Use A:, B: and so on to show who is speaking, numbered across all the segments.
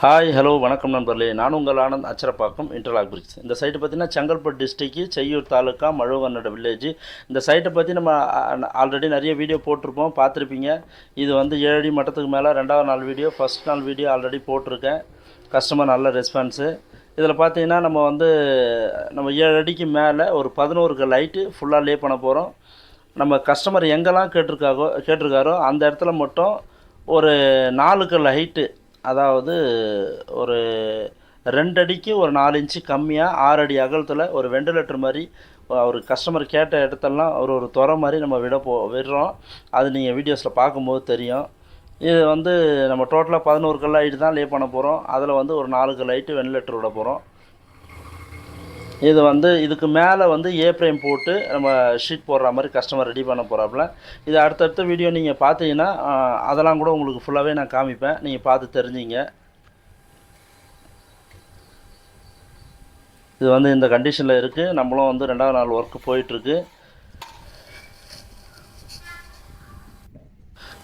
A: Hi hello வணக்கம் நண்பர்களே. நான் உங்கள் ஆனந்த் அச்சரப்பாக்கம் இன்டர்லாக் பிரிக்ஸ் இந்த சைட்டை பார்த்தீங்கன்னா செங்கல்பட்டு டிஸ்ட்ரிக்கு செய்யூர் தாலுக்கா மழுவன்னட வில்லேஜ் இந்த சைட்டை பற்றி நம்ம ஆல்ரெடி நிறைய வீடியோ போட்டிருப்போம் பார்த்துருப்பீங்க. இது வந்து ஏழு அடி மட்டத்துக்கு மேலே ரெண்டாவது நாள் வீடியோ ஃபஸ்ட் நாள் வீடியோ ஆல்ரெடி போட்டிருக்கேன். கஸ்டமர் நல்ல ரெஸ்பான்ஸு இதில் பார்த்தீங்கன்னா நம்ம வந்து நம்ம ஏழு அடிக்கு மேலே ஒரு பதினோருக்கு லைட்டு ஃபுல்லாக லே பண்ண போகிறோம் நம்ம கஸ்டமர் எங்கெல்லாம் கேட்டிருக்காகோ கேட்டிருக்காரோ அந்த இடத்துல மட்டும் ஒரு நாலுக்கு லைட்டு அதாவது ஒரு ரெண்டு அடிக்கு ஒரு நாலு இன்ச்சு கம்மியாக ஆறு அடி அகலத்தில் ஒரு வெண்டிலேட்டர் மாதிரி ஒரு கஸ்டமர் கேட்ட இடத்தெல்லாம் ஒரு ஒரு துறை மாதிரி நம்ம விட போ விடுறோம். அது நீங்கள் வீடியோஸில் பார்க்கும்போது தெரியும். இது வந்து நம்ம டோட்டலாக பதினோரு கல் லைட்டு தான் லே பண்ண போகிறோம் அதில் வந்து ஒரு நாலு கல் லைட்டு வெண்டிலேட்டர் விட போகிறோம் இது வந்து இதுக்கு மேலே வந்து ஏ பிரேம் போட்டு நம்ம ஷீட் போடுற மாதிரி கஸ்டமர் ரெடி பண்ண போகிறாப்புல இது அடுத்தடுத்த வீடியோ நீங்கள் பார்த்தீங்கன்னா அதெல்லாம் கூட உங்களுக்கு ஃபுல்லாகவே நான் காமிப்பேன். நீங்கள் பார்த்து தெரிஞ்சிங்க. இது வந்து இந்த கண்டிஷனில் இருக்குது நம்மளும் வந்து ரெண்டாவது நாள் ஒர்க்கு போயிட்டுருக்கு.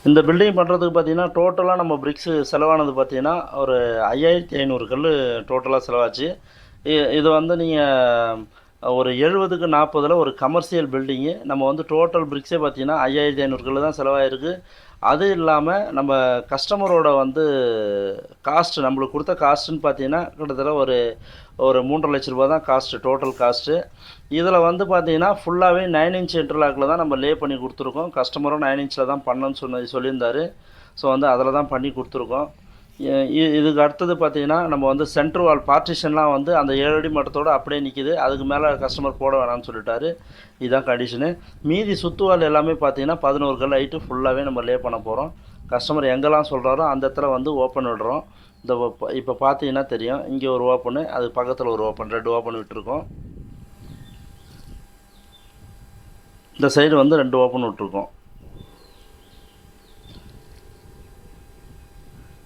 A: இந்த பில்டிங் பண்ணுறதுக்கு பார்த்தீங்கன்னா டோட்டலாக நம்ம பிரிக்ஸு செலவானது பார்த்தீங்கன்னா ஒரு ஐயாயிரத்தி ஐநூறு கல் டோட்டலாக செலவாச்சு. இது வந்து நீங்கள் ஒரு எழுபதுக்கு நாற்பதில் ஒரு கமர்ஷியல் பில்டிங்கு நம்ம வந்து டோட்டல் பிரிக்ஸே பார்த்தீங்கன்னா ஐயாயிரத்தி ஐநூறு தான் செலவாயிருக்கு. அது இல்லாமல் நம்ம கஸ்டமரோட வந்து காஸ்ட் நம்மளுக்கு கொடுத்த காஸ்ட்டுன்னு பார்த்தீங்கன்னா கிட்டத்தட்ட ஒரு ஒரு மூன்றரை லட்ச ரூபா தான் காஸ்ட்டு டோட்டல் காஸ்ட்டு இதில் வந்து பார்த்தீங்கன்னா ஃபுல்லாகவே நைன் இன்ச் இன்டர்லாக்கில் தான் நம்ம லே பண்ணி கொடுத்துருக்கோம். கஸ்டமரும் நைன் இன்ச்சில் தான் பண்ணணும்னு சொன்ன சொல்லியிருந்தாரு. ஸோ வந்து அதில் தான் பண்ணி கொடுத்துருக்கோம். இதுக்கு அடுத்தது பார்த்தீங்கன்னா நம்ம வந்து சென்ட்ரு வால் பார்ட்டிஷன்லாம் வந்து அந்த ஏழு அடி மட்டத்தோடு அப்படியே நிற்கிது அதுக்கு மேலே கஸ்டமர் போட வேணாம்னு சொல்லிட்டாரு. இதுதான் கண்டிஷனு மீதி சுற்றுவால் எல்லாமே பார்த்தீங்கன்னா பதினோரு கல் ஹைட்டு ஃபுல்லாகவே நம்ம லே பண்ண போகிறோம் கஸ்டமர் எங்கெல்லாம் சொல்கிறாரோ அந்த இடத்துல வந்து ஓப்பன் விடுறோம். இந்த இப்போ பார்த்தீங்கன்னா தெரியும். இங்கே ஒரு ஓப்பனு அது பக்கத்தில் ஒரு ஓப்பன் ரெண்டு ஓப்பன் விட்டுருக்கோம். இந்த சைடு வந்து ரெண்டு ஓப்பன் விட்டுருக்கோம்.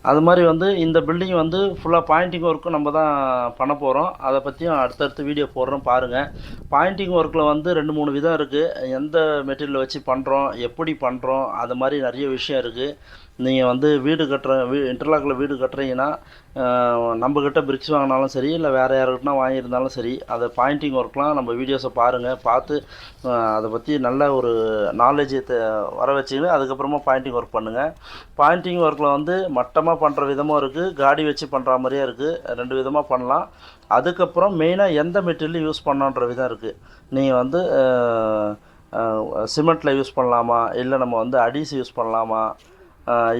A: அது மாதிரி வந்து இந்த பில்டிங் வந்து ஃபுல்லாக பாயிண்டிங் ஒர்க்கும் நம்ம தான் பண்ண போகிறோம் அதை பற்றியும் அடுத்தடுத்து வீடியோ போடுறோம் பாருங்கள் பாயிண்டிங் ஒர்க்கில் வந்து ரெண்டு மூணு விதம் இருக்குது எந்த மெட்டீரியல் வச்சு பண்ணுறோம் எப்படி பண்ணுறோம் அது மாதிரி நிறைய விஷயம் இருக்குது நீங்கள் வந்து வீடு கட்டுற வீ இன்டர்லாக்கில் வீடு கட்டுறீங்கன்னா நம்மக்கிட்ட பிரிக்ஸ் வாங்கினாலும் சரி இல்லை வேறு யாருக்கிட்டனா வாங்கியிருந்தாலும் சரி அதை பாயிண்டிங் ஒர்க்லாம் நம்ம வீடியோஸை பாருங்கள் பார்த்து அதை பற்றி நல்ல ஒரு நாலேஜை வர வச்சுக்கின்னு அதுக்கப்புறமா பாயிண்டிங் ஒர்க் பண்ணுங்கள் பாயிண்டிங் ஒர்க்கில் வந்து மட்டமாக பண்ணுற விதமும் இருக்குது காடி வச்சு பண்ணுற மாதிரியே இருக்குது ரெண்டு விதமாக பண்ணலாம். அதுக்கப்புறம் மெயினாக எந்த மெட்டீரியல் யூஸ் பண்ணுன்ற விதம் இருக்குது நீங்கள் வந்து சிமெண்ட்டில் யூஸ் பண்ணலாமா? இல்லை நம்ம வந்து அடிஸ் யூஸ் பண்ணலாமா?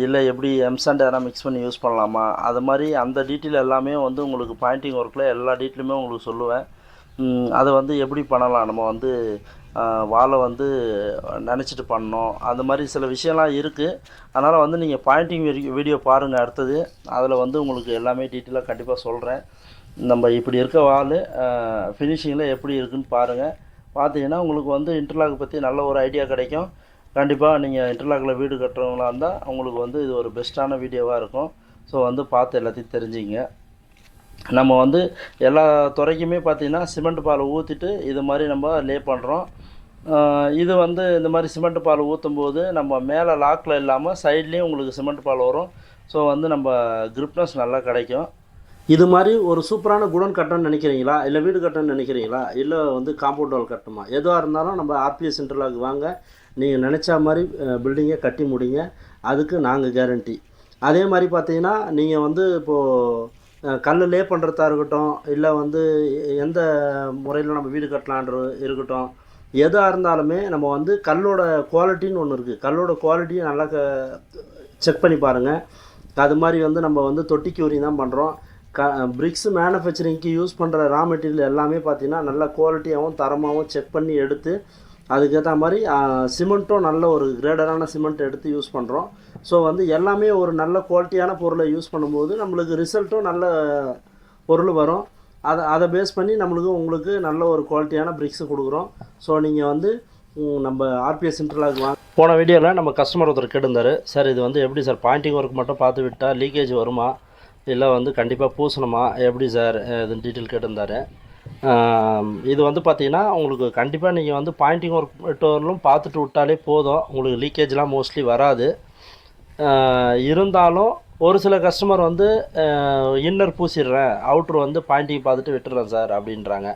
A: இல்லை எப்படி எம்சாண்ட் எதனா மிக்ஸ் பண்ணி யூஸ் பண்ணலாமா? அது மாதிரி அந்த டீட்டெயில் எல்லாமே வந்து உங்களுக்கு பாயிண்டிங் ஒர்க்கில் எல்லா டீட்டெயிலுமே உங்களுக்கு சொல்லுவேன். அதை வந்து எப்படி பண்ணலாம்? நம்ம வந்து வாழை வந்து நினச்சிட்டு பண்ணோம் அந்த மாதிரி சில விஷயம்லாம் இருக்குது அதனால் வந்து நீங்கள் பாயிண்டிங் வீடியோ பாருங்கள் அடுத்தது. அதில் வந்து உங்களுக்கு எல்லாமே டீட்டெயிலாக கண்டிப்பாக சொல்கிறேன் நம்ம இப்படி இருக்க வால் ஃபினிஷிங்கில் எப்படி இருக்குன்னு பாருங்கள் பார்த்தீங்கன்னா உங்களுக்கு வந்து இன்டர்லாக் பற்றி நல்ல ஒரு ஐடியா கிடைக்கும். கண்டிப்பாக நீங்கள் இன்டர்லாக்கில் வீடு கட்டுறவங்களா இருந்தால் உங்களுக்கு வந்து இது ஒரு பெஸ்ட்டான வீடியோவாக இருக்கும். ஸோ வந்து பார்த்து எல்லாத்தையும் தெரிஞ்சுங்க. நம்ம வந்து எல்லா துறைக்குமே பார்த்தீங்கன்னா சிமெண்ட் பால் ஊற்றிட்டு இது மாதிரி நம்ம லே பண்ணுறோம் இது வந்து இந்த மாதிரி சிமெண்ட் பால் ஊற்றும் போது நம்ம மேலே லாக்கில் இல்லாமல் சைட்லேயும் உங்களுக்கு சிமெண்ட் பால் வரும். ஸோ வந்து நம்ம கிரிப்னஸ் நல்லா கிடைக்கும். இது மாதிரி ஒரு சூப்பரான குடன் கட்டணும்னு நினைக்கிறீங்களா? இல்லை வீடு கட்டணும்னு நினைக்கிறீங்களா? இல்லை வந்து காம்பவுண்ட் வால் கட்டணுமா? எதுவாக இருந்தாலும் நம்ம ஆர்பிஎஸ் சென்டர்லாக்கு வாங்க. நீங்கள் நினச்சா மாதிரி பில்டிங்கை கட்டி முடிங்க. அதுக்கு நாங்கள் கேரண்டி அதே மாதிரி பார்த்தீங்கன்னா நீங்கள் வந்து இப்போது கல்லுலே பண்ணுறதா இருக்கட்டும் இல்லை வந்து எந்த முறையில் நம்ம வீடு கட்டலான்ற இருக்கட்டும் எதாக இருந்தாலுமே நம்ம வந்து கல்லோட குவாலிட்டின்னு ஒன்று இருக்குது கல்லோட குவாலிட்டியை நல்லா க செக் பண்ணி பாருங்கள் அது மாதிரி வந்து நம்ம வந்து தொட்டி உரி தான் பண்ணுறோம் க பிரிக்ஸ் மேனுஃபேக்சரிங்க்கு யூஸ் பண்ணுற ரா மெட்டீரியல் எல்லாமே பார்த்தீங்கன்னா நல்ல குவாலிட்டியாகவும் தரமாகவும் செக் பண்ணி எடுத்து அதுக்கேற்ற மாதிரி சிமெண்ட்டும் நல்ல ஒரு கிரேடரான சிமெண்ட் எடுத்து யூஸ் பண்ணுறோம் ஸோ வந்து எல்லாமே ஒரு நல்ல குவாலிட்டியான பொருளை யூஸ் பண்ணும்போது நம்மளுக்கு ரிசல்ட்டும் நல்ல பொருள் வரும். அதை அதை பேஸ் பண்ணி நம்மளுக்கு உங்களுக்கு நல்ல ஒரு குவாலிட்டியான பிரிக்ஸு கொடுக்குறோம். ஸோ நீங்கள் வந்து நம்ம ஆர்பிஎஸ் இன்டர்லாக் வாங்க. போன வீடியோவில் நம்ம கஸ்டமர் ஒருத்தர் கேட்டிருந்தாரு. சார் இது வந்து எப்படி சார்? பாயிண்டிங் ஒர்க் மட்டும் பார்த்து விட்டால் லீக்கேஜ் வருமா? இல்லை வந்து கண்டிப்பாக பூசணுமா? எப்படி சார்? இதுன்னு டீட்டெயில் கேட்டிருந்தாரு. இது வந்து பார்த்தீங்கன்னா உங்களுக்கு கண்டிப்பாக நீங்கள் வந்து பாயிண்டிங் ஒர்க் விட்டவர்களும் பார்த்துட்டு விட்டாலே போதும். உங்களுக்கு லீக்கேஜ்லாம் மோஸ்ட்லி வராது. இருந்தாலும் ஒரு சில கஸ்டமர் வந்து இன்னர் பூசிடுறேன். அவுட்ரு வந்து பாயிண்டிங் பார்த்துட்டு விட்டுறேன் சார் அப்படின்றாங்க.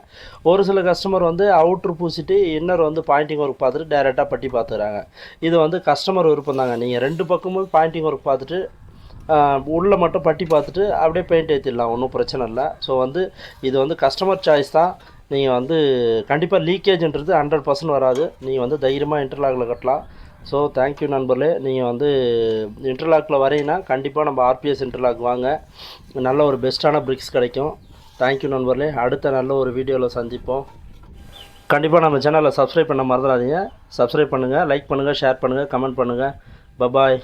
A: ஒரு சில கஸ்டமர் வந்து அவுட்ரு பூசிட்டு இன்னர் வந்து பாயிண்டிங் ஒர்க் பார்த்துட்டு டைரெக்டாக பட்டி பார்த்துக்கிறாங்க இது வந்து கஸ்டமர் விருப்பம் தாங்க நீங்கள் ரெண்டு பக்கமும் பாயிண்டிங் ஒர்க் பார்த்துட்டு உள்ளே மட்டும் பட்டி பார்த்துட்டு அப்படியே பெயிண்ட் ஏற்றிடலாம் ஒன்றும் பிரச்சனை இல்லை. ஸோ வந்து இது வந்து கஸ்டமர் சாய்ஸ் தான். நீங்கள் வந்து கண்டிப்பாக லீக்கேஜ்ன்றது ஹண்ட்ரட் பர்சன்ட் வராது. நீங்கள் வந்து தைரியமாக இன்டர்லாகில் கட்டலாம். ஸோ தேங்க்யூ நண்பர்களே. நீங்கள் வந்து இன்டர்லாக்கில் வரீங்கன்னா கண்டிப்பாக நம்ம ஆர்பிஎஸ் இன்டர்லாக் வாங்க. நல்ல ஒரு பெஸ்ட்டான பிரிக்ஸ் கிடைக்கும். தேங்க்யூ நண்பர்களே. அடுத்த நல்ல ஒரு வீடியோவில் சந்திப்போம். கண்டிப்பாக நம்ம சேனலை சப்ஸ்கிரைப் பண்ண மறந்துடாதீங்க. சப்ஸ்கிரைப் பண்ணுங்கள் லைக் பண்ணுங்கள் ஷேர் பண்ணுங்கள் கமெண்ட் பண்ணுங்கள் பபாய்